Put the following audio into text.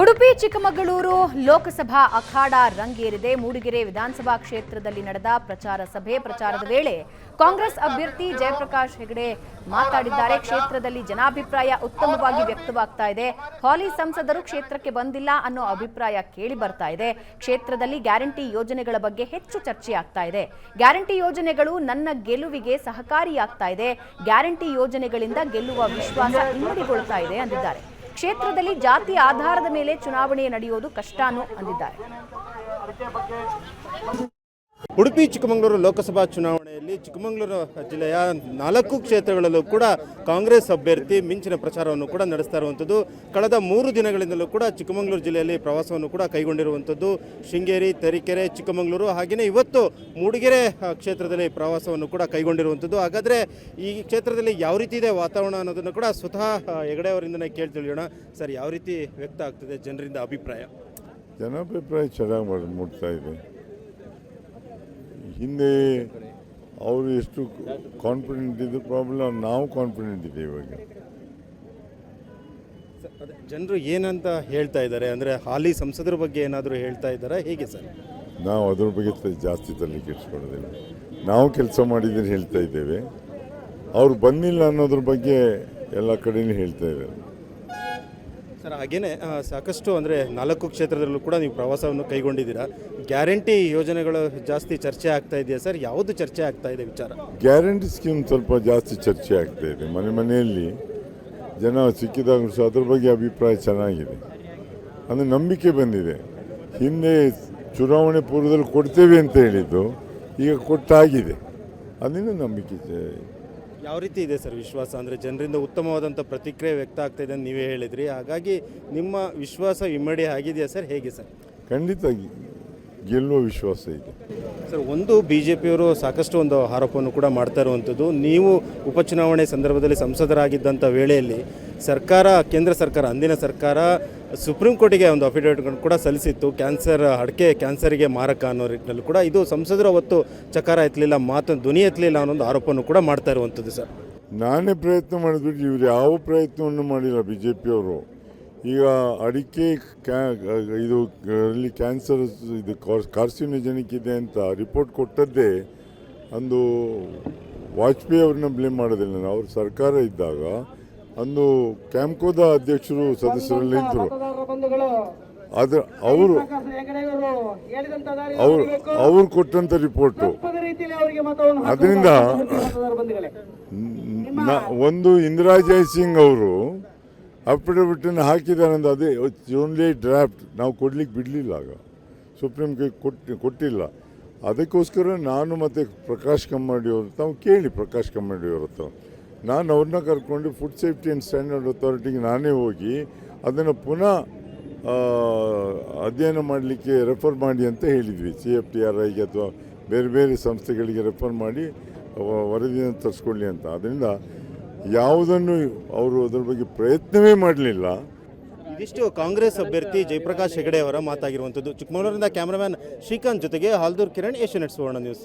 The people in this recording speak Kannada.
ಉಡುಪಿ, ಚಿಕ್ಕಮಗಳೂರು ಲೋಕಸಭಾ ಅಖಾಡ ರಂಗೇರಿದೆ. ಮೂಡಿಗೆರೆ ವಿಧಾನಸಭಾ ಕ್ಷೇತ್ರದಲ್ಲಿ ನಡೆದ ಪ್ರಚಾರ ಸಭೆ ಪ್ರಚಾರದ ವೇಳೆ ಕಾಂಗ್ರೆಸ್ ಅಭ್ಯರ್ಥಿ ಜಯಪ್ರಕಾಶ್ ಹೆಗಡೆ ಮಾತಾಡಿದ್ದಾರೆ. ಕ್ಷೇತ್ರದಲ್ಲಿ ಜನಾಭಿಪ್ರಾಯ ಉತ್ತಮವಾಗಿ ವ್ಯಕ್ತವಾಗ್ತಾ ಇದೆ. ಹಾಲಿ ಸಂಸದರು ಕ್ಷೇತ್ರಕ್ಕೆ ಬಂದಿಲ್ಲ ಅನ್ನೋ ಅಭಿಪ್ರಾಯ ಕೇಳಿ ಬರ್ತಾ ಇದೆ. ಕ್ಷೇತ್ರದಲ್ಲಿ ಗ್ಯಾರಂಟಿ ಯೋಜನೆಗಳ ಬಗ್ಗೆ ಹೆಚ್ಚು ಚರ್ಚೆ ಆಗ್ತಾ ಇದೆ. ಗ್ಯಾರಂಟಿ ಯೋಜನೆಗಳು ನನ್ನ ಗೆಲುವಿಗೆ ಸಹಕಾರಿಯಾಗ್ತಾ ಇದೆ. ಗ್ಯಾರಂಟಿ ಯೋಜನೆಗಳಿಂದ ಗೆಲ್ಲುವ ವಿಶ್ವಾಸ ಇಮ್ಮಡಿಗೊಳ್ತಾ ಇದೆ, ಅಂದಿದ್ದಾರೆ. ಕ್ಷೇತ್ರದಲ್ಲಿ ಜಾತಿ ಆಧಾರದ ಮೇಲೆ ಚುನಾವಣೆ ನಡೆಯೋದು ಕಷ್ಟನೂ ಅಂದಿದ್ದಾರೆ. ಉಡುಪಿ, ಚಿಕ್ಕಮಗಳೂರು ಲೋಕಸಭಾ ಚುನಾವಣೆಯಲ್ಲಿ ಚಿಕ್ಕಮಗಳೂರು ಜಿಲ್ಲೆಯ ನಾಲ್ಕು ಕ್ಷೇತ್ರಗಳಲ್ಲೂ ಕೂಡ ಕಾಂಗ್ರೆಸ್ ಅಭ್ಯರ್ಥಿ ಮಿಂಚಿನ ಪ್ರಚಾರವನ್ನು ಕೂಡ ನಡೆಸ್ತಾ ಇರುವಂಥದ್ದು. ಕಳೆದ ಮೂರು ದಿನಗಳಿಂದಲೂ ಕೂಡ ಚಿಕ್ಕಮಗಳೂರು ಜಿಲ್ಲೆಯಲ್ಲಿ ಪ್ರವಾಸವನ್ನು ಕೂಡ ಕೈಗೊಂಡಿರುವಂಥದ್ದು. ಶೃಂಗೇರಿ, ತರೀಕೆರೆ, ಚಿಕ್ಕಮಗಳೂರು ಹಾಗೆಯೇ ಇವತ್ತು ಮೂಡಿಗೆರೆ ಕ್ಷೇತ್ರದಲ್ಲಿ ಪ್ರವಾಸವನ್ನು ಕೂಡ ಕೈಗೊಂಡಿರುವಂಥದ್ದು. ಹಾಗಾದರೆ ಈ ಕ್ಷೇತ್ರದಲ್ಲಿ ಯಾವ ರೀತಿ ಇದೆ ವಾತಾವರಣ ಅನ್ನೋದನ್ನು ಕೂಡ ಸ್ವತಃ ಹೆಗಡೆ ಅವರಿಂದನೇ ಕೇಳಿ ತಿಳಿಯೋಣ ಸರ್, ಯಾವ ರೀತಿ ವ್ಯಕ್ತ ಆಗ್ತದೆ ಜನರಿಂದ ಅಭಿಪ್ರಾಯ? ಜನಾಭಿಪ್ರಾಯ ಚೆನ್ನಾಗಿ ಮಾಡಿ ಮೂಡ್ತಾ ಇದೆ. ಹಿಂದೆ ಅವರು ಎಷ್ಟು ಕಾನ್ಫಿಡೆಂಟ್ ಇದ್ದು ಪ್ರಾಬ್ಲಮ್ ನಾವು ಕಾನ್ಫಿಡೆಂಟ್ ಇದೆ ಇವಾಗ. ಜನರು ಏನಂತ ಹೇಳ್ತಾ ಇದ್ದಾರೆ? ಅಂದರೆ ಹಾಲಿ ಸಂಸದರ ಬಗ್ಗೆ ಏನಾದರೂ ಹೇಳ್ತಾ ಇದ್ದಾರಾ? ಹೇಗೆ ಸರ್? ನಾವು ಅದ್ರ ಬಗ್ಗೆ ಜಾಸ್ತಿ ತಲೆ ಕೆಡಿಸ್ಕೊಳ್ಳೋದಿಲ್ಲ. ನಾವು ಕೆಲಸ ಮಾಡಿದ್ದೀನಿ ಹೇಳ್ತಾ ಇದ್ದೇವೆ. ಅವ್ರು ಬಂದಿಲ್ಲ ಅನ್ನೋದ್ರ ಬಗ್ಗೆ ಎಲ್ಲ ಕಡೆಯೂ ಹೇಳ್ತಾ ಇದ್ದಾರೆ. ಸರ್, ಹಾಗೇನೆ ಸಾಕಷ್ಟು ಅಂದರೆ ನಾಲ್ಕು ಕ್ಷೇತ್ರದಲ್ಲೂ ಕೂಡ ನೀವು ಪ್ರವಾಸವನ್ನು ಕೈಗೊಂಡಿದ್ದೀರಾ. ಗ್ಯಾರಂಟಿ ಯೋಜನೆಗಳು ಜಾಸ್ತಿ ಚರ್ಚೆ ಆಗ್ತಾ ಇದೆಯಾ ಸರ್? ಯಾವುದು ಚರ್ಚೆ ಆಗ್ತಾ ಇದೆ ವಿಚಾರ? ಗ್ಯಾರಂಟಿ ಸ್ಕೀಮ್ ಸ್ವಲ್ಪ ಜಾಸ್ತಿ ಚರ್ಚೆ ಆಗ್ತಾ ಇದೆ. ಮನೆ ಮನೆಯಲ್ಲಿ ಜನ ಸಿಕ್ಕಿದಾಗ ಸಹ ಅದ್ರ ಬಗ್ಗೆ ಅಭಿಪ್ರಾಯ ಚೆನ್ನಾಗಿದೆ. ಅಂದರೆ ನಂಬಿಕೆ ಬಂದಿದೆ. ಹಿಂದೆ ಚುನಾವಣೆ ಪೂರ್ವದಲ್ಲಿ ಕೊಡ್ತೇವೆ ಅಂತ ಹೇಳಿದ್ದು ಈಗ ಕೊಟ್ಟಾಗಿದೆ. ಅದರಿಂದ ನಂಬಿಕೆ ಯಾವ ರೀತಿ ಇದೆ ಸರ್ ವಿಶ್ವಾಸ? ಅಂದರೆ ಜನರಿಂದ ಉತ್ತಮವಾದಂಥ ಪ್ರತಿಕ್ರಿಯೆ ವ್ಯಕ್ತ ಆಗ್ತಾ ಇದೆ ಅಂತ ನೀವೇ ಹೇಳಿದ್ರಿ. ಹಾಗಾಗಿ ನಿಮ್ಮ ವಿಶ್ವಾಸ ಇಮ್ಮಡಿ ಆಗಿದೆಯಾ ಸರ್? ಹೇಗೆ ಸರ್? ಖಂಡಿತ ಗೆಲ್ಲುವ ವಿಶ್ವಾಸ ಇದೆ. ಸರ್ ಒಂದು ಬಿ ಜೆ ಪಿಯವರು ಸಾಕಷ್ಟು ಒಂದು ಆರೋಪವನ್ನು ಕೂಡ ಮಾಡ್ತಾ ಇರುವಂಥದ್ದು ನೀವು ಉಪಚುನಾವಣೆ ಸಂದರ್ಭದಲ್ಲಿ ಸಂಸದರಾಗಿದ್ದಂಥ ವೇಳೆಯಲ್ಲಿ ಸರ್ಕಾರ, ಕೇಂದ್ರ ಸರ್ಕಾರ, ಅಂದಿನ ಸರ್ಕಾರ ಸುಪ್ರೀಂ ಕೋರ್ಟಿಗೆ ಒಂದು ಅಫಿಡೇವಿಟ್ಗಳನ್ನು ಕೂಡ ಸಲ್ಲಿಸಿತ್ತು. ಕ್ಯಾನ್ಸರ್ ಅಡಿಕೆ ಕ್ಯಾನ್ಸರಿಗೆ ಮಾರಕ ಅನ್ನೋ ನಿಟ್ಟಿನಲ್ಲಿ ಕೂಡ ಇದು ಸಂಸದರು ಅವತ್ತು ಚಕಾರ ಎತ್ತಲಿಲ್ಲ, ಮಾತು ಧ್ವನಿ ಎತ್ತಲಿಲ್ಲ ಅನ್ನೋದು ಆರೋಪವನ್ನು ಕೂಡ ಮಾಡ್ತಾ ಇರುವಂಥದ್ದು ಸರ್. ನಾನೇ ಪ್ರಯತ್ನ ಮಾಡಿದ್ಬಿಟ್ಟು ಇವ್ರು ಯಾವ ಪ್ರಯತ್ನವನ್ನು ಮಾಡಿಲ್ಲ ಬಿ ಜೆ ಪಿಯವರು ಈಗ ಅಡಿಕೆ ಕ್ಯಾ, ಇದು ಅಲ್ಲಿ ಕ್ಯಾನ್ಸರ್ ಇದು ಕಾರ್ಸಿನೋಜೆನಿಕ್ ಇದೆ ಅಂತ ರಿಪೋರ್ಟ್ ಕೊಟ್ಟದ್ದೇ ಅಂದು ವಾಜಪೇಯಿ ಅವ್ರನ್ನ ಬ್ಲೇಮ್ ಮಾಡೋದಿಲ್ಲ ನಾನು. ಅವ್ರ ಸರ್ಕಾರ ಇದ್ದಾಗ ಅಂದು ಕ್ಯಾಂಪ್ಕೋದ ಅಧ್ಯಕ್ಷರು ಸದಸ್ಯರಲ್ಲಿ ಇದ್ದರು ಆದ್ರೆ ಅವರು ಅವರು ಅವರು ಕೊಟ್ಟಂತ ರಿಪೋರ್ಟು ಅದರಿಂದ ಒಂದು ಇಂದಿರಾ ಜಯಸಿಂಗ್ ಅವರು ಅಫಿಡವಿಟನ್ನು ಹಾಕಿದ್ದಾರೆ ಅಂದ್ರೆ ಅದೇ ಓನ್ಲಿ ಡ್ರಾಫ್ಟ್ ನಾವು ಕೊಡ್ಲಿಕ್ಕೆ ಬಿಡಲಿಲ್ಲ ಆಗ. ಸುಪ್ರೀಂ ಕೋರ್ಟ್ ಕೊಟ್ಟು ಕೊಟ್ಟಿಲ್ಲ. ಅದಕ್ಕೋಸ್ಕರ ನಾನು ಮತ್ತು ಪ್ರಕಾಶ್ ಕಮ್ಮಡಿ ಅವ್ರ ತಾವು ಕೇಳಿ ಪ್ರಕಾಶ್ ಕಮ್ಮಡಿ ಅವ್ರ ಹತ್ರ. ನಾನು ಅವ್ರನ್ನ ಕರ್ಕೊಂಡು ಫುಡ್ ಸೇಫ್ಟಿ ಆ್ಯಂಡ್ ಸ್ಟ್ಯಾಂಡರ್ಡ್ ಅಥಾರಿಟಿಗೆ ನಾನೇ ಹೋಗಿ ಅದನ್ನು ಪುನಃ ಅಧ್ಯಯನ ಮಾಡಲಿಕ್ಕೆ ರೆಫರ್ ಮಾಡಿ ಅಂತ ಹೇಳಿದ್ವಿ. ಸಿ ಎಫ್ ಟಿ ಆರ್ ಐಗೆ ಅಥವಾ ಬೇರೆ ಬೇರೆ ಸಂಸ್ಥೆಗಳಿಗೆ ರೆಫರ್ ಮಾಡಿ ವರದಿಯನ್ನು ತರಿಸ್ಕೊಳ್ಳಿ ಅಂತ. ಅದರಿಂದ ಯಾವುದನ್ನು ಅವರು ಅದರ ಬಗ್ಗೆ ಪ್ರಯತ್ನವೇ ಮಾಡಲಿಲ್ಲ. ಇದಿಷ್ಟು ಕಾಂಗ್ರೆಸ್ ಅಭ್ಯರ್ಥಿ ಜಯಪ್ರಕಾಶ್ ಹೆಗಡೆ ಅವರ ಮಾತಾಗಿರುವಂಥದ್ದು. ಚಿಕ್ಕಮಗಳೂರಿನಿಂದ ಕ್ಯಾಮರಾಮ್ಯಾನ್ ಶ್ರೀಕಾಂತ್ ಜೊತೆಗೆ ಹಾಲ್ದೂರ್ ಕಿರಣ್ ಏಷ್ಯಾನೆಟ್ ಸುವರ್ಣ ನ್ಯೂಸ್.